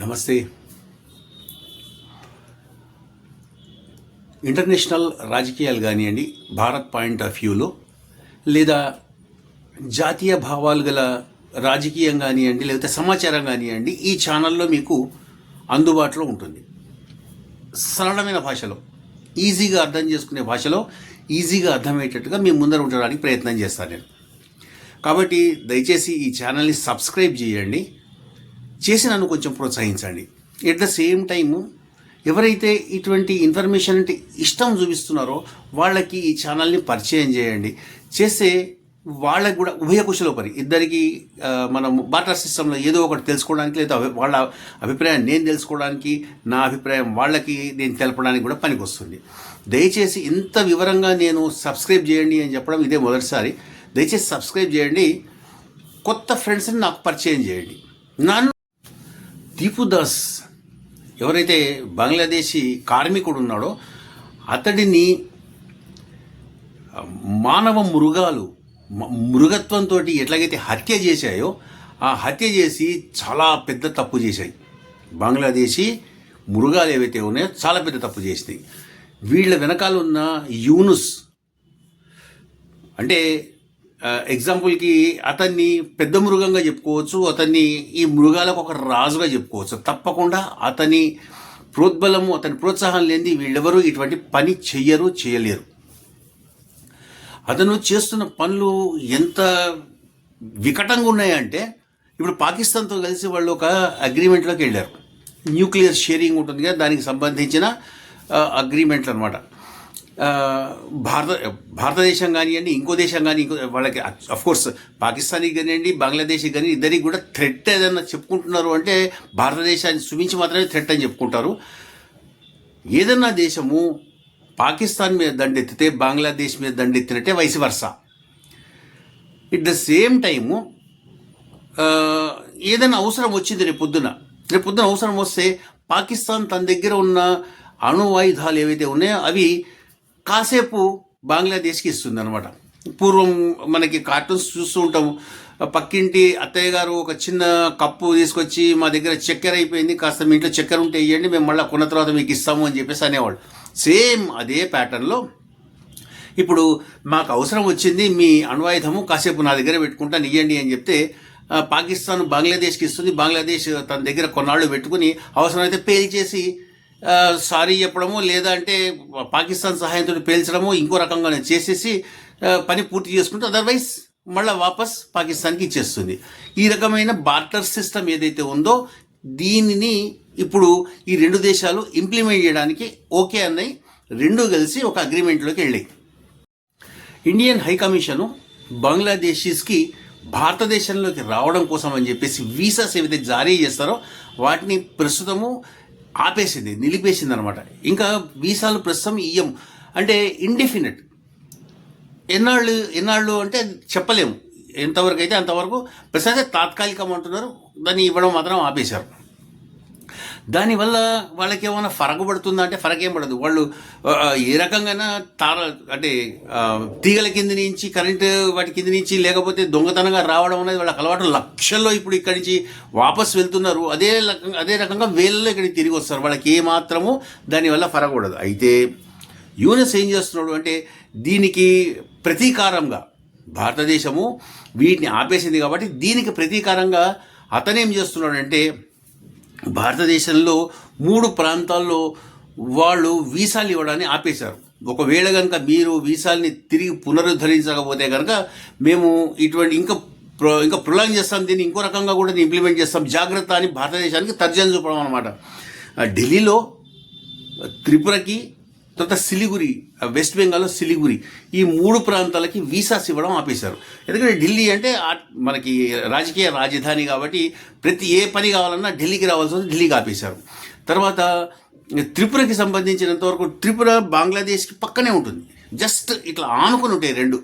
నమస్తే. ఇంటర్నేషనల్ రాజకీయాలు కానివ్వండి భారత్ పాయింట్ ఆఫ్ వ్యూలో లేదా జాతీయ భావాలు గల రాజకీయం కానివ్వండి లేకపోతే సమాచారం కానివ్వండి ఈ ఛానల్లో మీకు అందుబాటులో ఉంటుంది. సరళమైన భాషలో ఈజీగా అర్థం చేసుకునే భాషలో ఈజీగా అర్థమయ్యేటట్టుగా మీ ముందర ఉండడానికి ప్రయత్నం చేస్తాను నేను. కాబట్టి దయచేసి ఈ ఛానల్ని సబ్స్క్రైబ్ చేయండి. చేసి నన్ను కొంచెం ప్రోత్సహించండి. ఎట్ ద సేమ్ టైము ఎవరైతే ఇటువంటి ఇన్ఫర్మేషన్ అంటే ఇష్టం చూపిస్తున్నారో వాళ్ళకి ఈ ఛానల్ని పరిచయం చేయండి. చేస్తే వాళ్ళకి కూడా ఉభయ కుశలోపరి ఇద్దరికి మనం బాటర్ సిస్టంలో ఏదో ఒకటి తెలుసుకోవడానికి లేదా వాళ్ళ అభిప్రాయం నేను తెలుసుకోవడానికి నా అభిప్రాయం వాళ్ళకి నేను తెలపడానికి కూడా పనికొస్తుంది. దయచేసి ఇంత వివరంగా నేను సబ్స్క్రైబ్ చేయండి అని చెప్పడం ఇదే మొదటిసారి. దయచేసి సబ్స్క్రైబ్ చేయండి. కొత్త ఫ్రెండ్స్ని నాకు పరిచయం చేయండి. నన్ను దీపు దాస్ ఎవరైతే బంగ్లాదేశీ కార్మికుడు ఉన్నాడో అతడిని మానవ మృగాలు మృగత్వంతో ఎట్లాగైతే హత్య చేశాయో ఆ హత్య చేసి చాలా పెద్ద తప్పు చేశాయి. బంగ్లాదేశీ మృగాలు ఏవైతే ఉన్నాయో చాలా పెద్ద తప్పు చేసినాయి. వీళ్ళ వెనకాల ఉన్న యూనుస్ అంటే ఎగ్జాంపుల్కి అతన్ని పెద్ద మృగంగా చెప్పుకోవచ్చు అతన్ని ఈ మృగాలకు ఒక రాజుగా చెప్పుకోవచ్చు. తప్పకుండా అతని ప్రోద్బలము అతని ప్రోత్సాహం లేనిది వీళ్ళెవరూ ఇటువంటి పని చెయ్యరు చేయలేరు. అతను చేస్తున్న పనులు ఎంత వికటంగా ఉన్నాయంటే ఇప్పుడు పాకిస్తాన్తో కలిసి వాళ్ళు ఒక అగ్రిమెంట్లోకి వెళ్ళారు. న్యూక్లియర్ షేరింగ్ ఉంటుంది కదా దానికి సంబంధించిన అగ్రిమెంట్లు అనమాట. భారత భారతదేశం కానివ్వండి ఇంకో దేశం కానీ ఇంకో వాళ్ళకి అఫ్కోర్స్ పాకిస్తాన్కి కానివ్వండి బంగ్లాదేశ్కి కానీ ఇద్దరికి కూడా థ్రెట్ ఏదైనా చెప్పుకుంటున్నారు అంటే భారతదేశాన్ని సుమించి మాత్రమే థ్రెట్ అని చెప్పుకుంటారు. ఏదన్నా దేశము పాకిస్తాన్ మీద దండెత్తితే బంగ్లాదేశ్ మీద దండెత్తినట్టే వయసు వరుస ఇట్ ద సేమ్ టైము ఏదైనా అవసరం వచ్చింది రేపు పొద్దున. రేపు పొద్దున అవసరం వస్తే పాకిస్తాన్ తన దగ్గర ఉన్న అణు ఆయుధాలు ఏవైతే ఉన్నాయో అవి కాసేపు బంగ్లాదేశ్కి ఇస్తుంది అనమాట పూర్వం మనకి కార్టూన్స్ చూస్తూ ఉంటాము పక్కింటి అత్తయ్య గారు ఒక చిన్న కప్పు తీసుకొచ్చి మా దగ్గర చక్కెర అయిపోయింది కాస్త మీ ఇంట్లో చక్కెర ఉంటే ఇవ్వండి మేము మళ్ళీ కొన్న తర్వాత మీకు ఇస్తాము అని చెప్పేసి అనేవాళ్ళు. సేమ్ అదే ప్యాటర్న్లో ఇప్పుడు మాకు అవసరం వచ్చింది మీ అణ్వాయుధము కాసేపు నా దగ్గర పెట్టుకుంటాను ఇవ్వండి అని చెప్తే పాకిస్తాన్ బంగ్లాదేశ్కి ఇస్తుంది. బంగ్లాదేశ్ తన దగ్గర కొన్నాళ్ళు పెట్టుకుని అవసరమైతే పేల్చేసి చేసి సారీ చెప్పడము లేదా అంటే పాకిస్తాన్ సహాయంతో పేల్చడము ఇంకో రకంగా చేసేసి పని పూర్తి చేసుకుంటే అదర్వైజ్ మళ్ళీ వాపస్ పాకిస్తాన్కి ఇచ్చేస్తుంది. ఈ రకమైన బార్టర్ సిస్టమ్ ఏదైతే ఉందో దీనిని ఇప్పుడు ఈ రెండు దేశాలు ఇంప్లిమెంట్ చేయడానికి ఓకే అన్నాయి రెండు కలిసి ఒక అగ్రిమెంట్లోకి వెళ్ళాయి. ఇండియన్ హై కమిషను బంగ్లాదేశీస్కి భారతదేశంలోకి రావడం కోసం అని చెప్పేసి వీసాస్ ఏవైతే జారీ చేస్తారో వాటిని ప్రస్తుతము ఆపేసింది నిలిపేసింది అనమాట ఇంకా వీసాలు ప్రస్తుతం ఇయ్యం అంటే ఇండెఫినెట్ ఎన్నాళ్ళు ఎన్నాళ్ళు అంటే చెప్పలేము. ఎంతవరకు అయితే అంతవరకు ప్రస్తుతం తాత్కాలికం అంటున్నారు. దాన్ని ఇవ్వడం మాత్రం ఆపేశారు. దానివల్ల వాళ్ళకి ఏమైనా ఫరక పడుతుందా అంటే ఫరక ఏం పడదు. వాళ్ళు ఏ రకంగా తార అంటే తీగల కింద నుంచి కరెంటు వాటి కింద నుంచి లేకపోతే దొంగతనంగా రావడం అనేది వాళ్ళకి అలవాటు. లక్షల్లో ఇప్పుడు ఇక్కడి నుంచి వాపస్ వెళ్తున్నారు. అదే రకంగా అదే రకంగా వేలలో ఇక్కడికి తిరిగి వస్తారు. వాళ్ళకి ఏ మాత్రము దానివల్ల ఫరక పడదు అయితే యూనస్ ఏం చేస్తున్నాడు అంటే దీనికి ప్రతీకారంగా భారతదేశము వీటిని ఆపేసింది కాబట్టి దీనికి ప్రతీకారంగా అతనేం చేస్తున్నాడంటే భారతదేశంలో మూడు ప్రాంతాల్లో వాళ్ళు వీసాలు ఇవ్వడాన్ని ఆపేశారు. ఒకవేళ కనుక మీరు వీసాల్ని తిరిగి పునరుద్ధరించకపోతే కనుక మేము ఇటువంటి ఇంకా ప్రో ఇంకా ప్రొలాంగ్ చేస్తాం దీన్ని ఇంకో రకంగా కూడా ఇంప్లిమెంట్ చేస్తాం. జాగ్రత్త అని భారతదేశానికి తర్జన చూపడం అనమాట ఢిల్లీలో త్రిపురకి తర్వాత సిలిగురి వెస్ట్ బెంగాల్లో సిలిగురి. ఈ మూడు ప్రాంతాలకి వీసాస్ ఇవ్వడం ఆపేశారు. ఎందుకంటే ఢిల్లీ అంటే మనకి రాజకీయ రాజధాని కాబట్టి ప్రతి ఏ పని కావాలన్నా ఢిల్లీకి రావాల్సి వస్తే ఢిల్లీకి ఆపేశారు. తర్వాత త్రిపురకి సంబంధించినంత వరకు త్రిపుర బంగ్లాదేశ్కి పక్కనే ఉంటుంది. జస్ట్ ఇట్లా ఆనుకుని ఉంటాయి రెండు.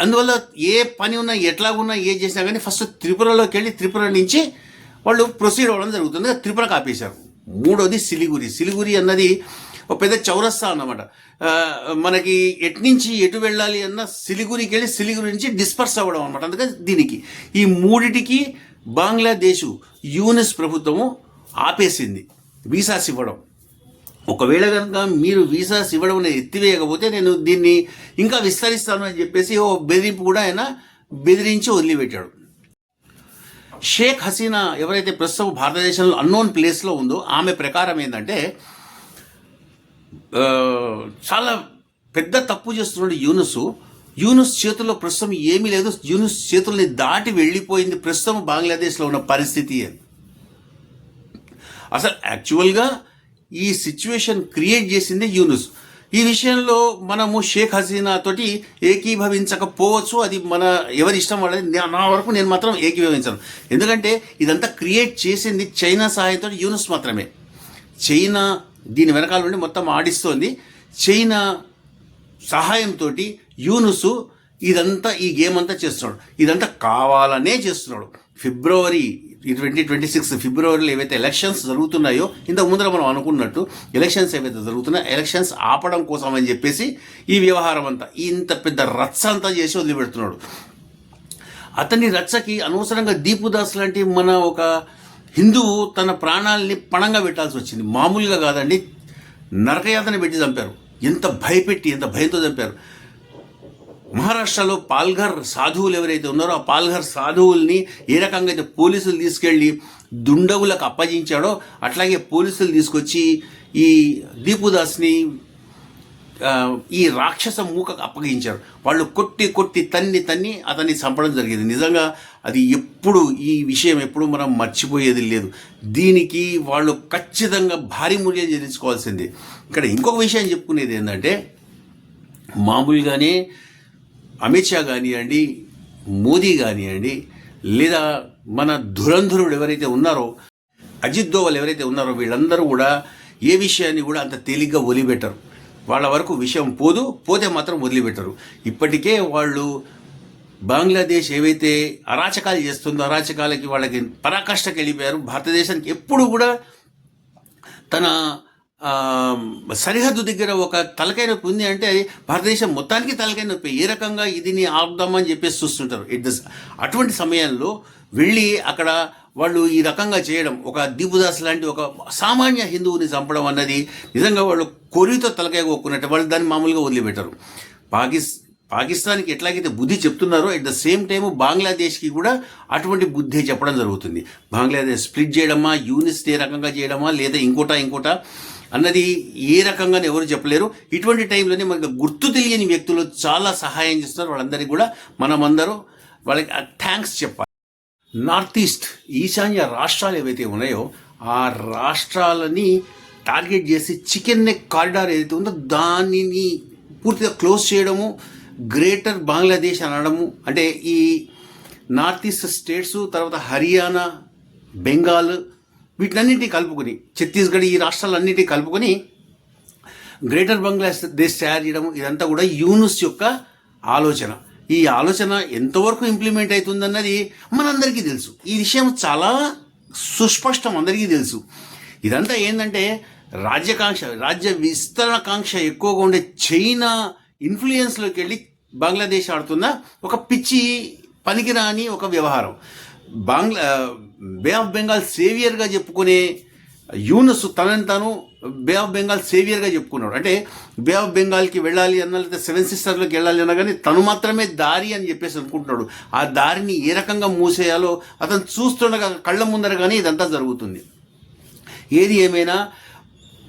అందువల్ల ఏ పని ఉన్నా ఎట్లాగున్నా ఏ చేసినా కానీ ఫస్ట్ త్రిపురలోకి వెళ్ళి త్రిపుర నుంచి వాళ్ళు ప్రొసీడ్ అవ్వడం జరుగుతుంది. త్రిపురకు ఆపేశారు. మూడోది సిలిగురి. సిలిగురి అన్నది ఒక పెద్ద చౌరస్తా అన్నమాట. మనకి ఎట్నుంచి ఎటు వెళ్ళాలి అన్న సిలిగురికి వెళ్ళి సిలిగురి నుంచి డిస్పర్స్ అవ్వడం అనమాట అందుకని దీనికి ఈ మూడిటికి బంగ్లాదేశ్ యూనిస్ ప్రభుత్వము ఆపేసింది. వీసాస్ ఇవ్వడం. ఒకవేళ కనుక మీరు వీసాస్ ఇవ్వడం అనేది ఎత్తివేయకపోతే నేను దీన్ని ఇంకా విస్తరిస్తాను అని చెప్పేసి ఓ బెదిరింపు కూడా ఆయన బెదిరించి వదిలిపెట్టాడు. షేక్ హసీనా ఎవరైతే ప్రస్తుతం భారతదేశంలో అన్నోన్ ప్లేస్లో ఉందో ఆమె ప్రకారం ఏంటంటే చాలా పెద్ద తప్పు చేస్తున్నాడు యూనుసు. యూనుస్ చేతుల్లో ప్రస్తుతం ఏమీ లేదు. యూనుస్ చేతుల్ని దాటి వెళ్ళిపోయింది ప్రస్తుతం బంగ్లాదేశ్లో ఉన్న పరిస్థితి. అని అసలు యాక్చువల్గా ఈ సిచ్యువేషన్ క్రియేట్ చేసింది యూనుస్. ఈ విషయంలో మనము షేక్ హసీనా తోటి ఏకీభవించకపోవచ్చు. అది మన ఎవరి ఇష్టం వాళ్ళది. నా వరకు నేను మాత్రం ఏకీభవించను. ఎందుకంటే ఇదంతా క్రియేట్ చేసింది చైనా సహాయంతో యూనుస్ మాత్రమే. చైనా దీని వెనకాల నుండి మొత్తం ఆడిస్తోంది. చైనా సహాయంతో యూనుసు ఇదంతా ఈ గేమ్ అంతా చేస్తున్నాడు. ఇదంతా కావాలనే చేస్తున్నాడు. ఫిబ్రవరి ట్వంటీ ట్వంటీ సిక్స్ ఫిబ్రవరిలో ఏవైతే ఎలక్షన్స్ జరుగుతున్నాయో ఇంతకు ముందర మనం అనుకున్నట్టు ఎలక్షన్స్ ఏవైతే జరుగుతున్నాయో ఎలక్షన్స్ ఆపడం కోసం అని చెప్పేసి ఈ వ్యవహారం అంతా ఇంత పెద్ద రచ్చ అంతా చేసి వదిలిపెడుతున్నాడు. అతని రచ్చకి అనవసరంగా దీపుదాస్ లాంటి మన ఒక హిందువు తన ప్రాణాలని పణంగా పెట్టాల్సి వచ్చింది. మామూలుగా కాదండి. నరకయాతన పెట్టి చంపారు. ఎంత భయపెట్టి ఎంత భయంతో చంపారు. మహారాష్ట్రలో పాల్ఘర్ సాధువులు ఎవరైతే ఉన్నారో ఆ పాల్ఘర్ సాధువుల్ని ఏ రకంగా అయితే పోలీసులు తీసుకెళ్ళి దుండగులకు అప్పగించాడో అట్లాగే పోలీసులు తీసుకొచ్చి ఈ దీపుదాస్ని ఈ రాక్షస మూకకు అప్పగించారు. వాళ్ళు కొట్టి కొట్టి తన్ని తన్ని అతన్ని చంపడం జరిగింది. నిజంగా అది ఎప్పుడు ఈ విషయం ఎప్పుడు మనం మర్చిపోయేది లేదు. దీనికి వాళ్ళు ఖచ్చితంగా భారీ మూల్యం చెల్లించుకోవాల్సిందే. ఇక్కడ ఇంకొక విషయం చెప్పుకునేది ఏంటంటే మామూలుగానే అమిత్ షా కానివ్వండి మోదీ కానివ్వండి లేదా మన ధురంధరుడు ఎవరైతే ఉన్నారో అజిత్ దోవల్ ఎవరైతే ఉన్నారో వీళ్ళందరూ కూడా ఏ విషయాన్ని కూడా అంత తేలిగ్గా వదిలిపెట్టరు వాళ్ళ వరకు విషయం పోదు పోతే మాత్రం వదిలిపెట్టరు. ఇప్పటికే వాళ్ళు బంగ్లాదేశ్ ఏవైతే అరాచకాలు చేస్తుందో అరాచకాలకి వాళ్ళకి పరాకాష్ఠకి వెళ్ళిపోయారు. భారతదేశానికి ఎప్పుడు కూడా తన సరిహద్దు దగ్గర ఒక తలకాయ నొప్పి ఉంది అంటే భారతదేశం మొత్తానికి తలకాయ నొప్పి. ఏ రకంగా ఇదిని ఆపుదామని చెప్పేసి చూస్తుంటారు. ఇట్ దస్ అటువంటి సమయంలో వెళ్ళి అక్కడ వాళ్ళు ఈ రకంగా చేయడం ఒక దీపుదాస్ లాంటి ఒక సామాన్య హిందువుని చంపడం అన్నది నిజంగా వాళ్ళు కొరితో తలకాయ కొక్కున్నట్టు వాళ్ళు దాన్ని మామూలుగా వదిలిపెట్టరు. పాకిస్ పాకిస్తాన్కి ఎట్లాగైతే బుద్ధి చెప్తున్నారో అట్ ద సేమ్ టైం బంగ్లాదేశ్కి కూడా అటువంటి బుద్ధి చెప్పడం జరుగుతుంది. బంగ్లాదేశ్ స్ప్లిట్ చేయడమా యూనిస్ ఏ రకంగా చేయడమా లేదా ఇంకోటా ఇంకోటా అన్నది ఏ రకంగా ఎవరు చెప్పలేరు. ఇటువంటి టైంలోనే మనకు గుర్తు తెలియని వ్యక్తులు చాలా సహాయం చేస్తున్నారు. వాళ్ళందరికీ కూడా మనమందరూ వాళ్ళకి థ్యాంక్స్ చెప్పాలి. నార్త్ ఈస్ట్ ఈశాన్య రాష్ట్రాలు ఏవైతే ఉన్నాయో ఆ రాష్ట్రాలని టార్గెట్ చేసి చికెన్ నెక్ కారిడార్ ఏదైతే ఉందో దానిని పూర్తిగా క్లోజ్ చేయడము గ్రేటర్ బంగ్లాదేశ్ అనడము అంటే ఈ నార్త్ ఈస్ట్ స్టేట్స్ తర్వాత హర్యానా బెంగాల్ వీటినన్నింటినీ కలుపుకొని ఛత్తీస్గఢ్ ఈ రాష్ట్రాలన్నింటినీ కలుపుకొని గ్రేటర్ బంగ్లాదేశ్ తయారు చేయడం ఇదంతా కూడా యూనుస్ యొక్క ఆలోచన. ఈ ఆలోచన ఎంతవరకు ఇంప్లిమెంట్ అవుతుందన్నది మనందరికీ తెలుసు. ఈ విషయం చాలా సుస్పష్టం అందరికీ తెలుసు. ఇదంతా ఏంటంటే రాజ్యకాంక్ష రాజ్య విస్తరణకాంక్ష ఎక్కువగా ఉండే చైనా ఇన్ఫ్లుయెన్స్లోకి వెళ్ళి బంగ్లాదేశ్ ఆడుతున్న ఒక పిచ్చి పనికిరాని ఒక వ్యవహారం. బంగ్లా బే ఆఫ్ బెంగాల్ సేవియర్గా చెప్పుకునే యూనస్ తనని తాను బే ఆఫ్ బెంగాల్ సేవియర్గా చెప్పుకున్నాడు. అంటే బే ఆఫ్ బెంగాల్కి వెళ్ళాలి అన్న లేకపోతే సెవెన్ సిస్టర్లోకి వెళ్ళాలి అన్నా కానీ తను మాత్రమే దారి అని చెప్పేసి అనుకుంటున్నాడు. ఆ దారిని ఏ రకంగా మూసేయాలో అతను చూస్తుండగా కళ్ళ ముందర కానీ ఇదంతా జరుగుతుంది. ఏది ఏమైనా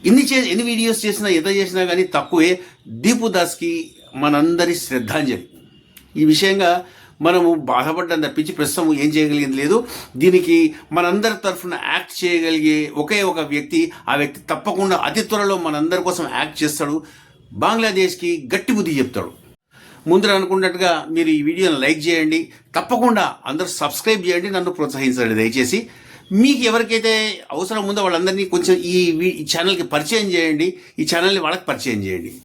ఎన్ని చే ఎన్ని వీడియోస్ చేసినా ఎంత చేసినా కానీ తక్కువే. దీపు దాస్కి మనందరి శ్రద్ధాంజలి ఈ విషయంగా మనము బాధపడ్డం తప్పించి ప్రస్తుతం ఏం చేయగలిగింది లేదు. దీనికి మనందరి తరఫున యాక్ట్ చేయగలిగే ఒకే ఒక వ్యక్తి ఆ వ్యక్తి తప్పకుండా అతి త్వరలో మనందరి కోసం యాక్ట్ చేస్తాడు. బంగ్లాదేశ్కి గట్టి బుద్ధి చెప్తాడు. ముందర అనుకున్నట్టుగా మీరు ఈ వీడియోని లైక్ చేయండి. తప్పకుండా అందరూ సబ్స్క్రైబ్ చేయండి నన్ను ప్రోత్సహించండి దయచేసి. మీకు ఎవరికైతే అవసరం ఉందో వాళ్ళందరినీ కొంచెం ఈ వీ- ఈ ఛానల్కి పరిచయం చేయండి. ఈ ఛానల్ని వాళ్ళకి పరిచయం చేయండి.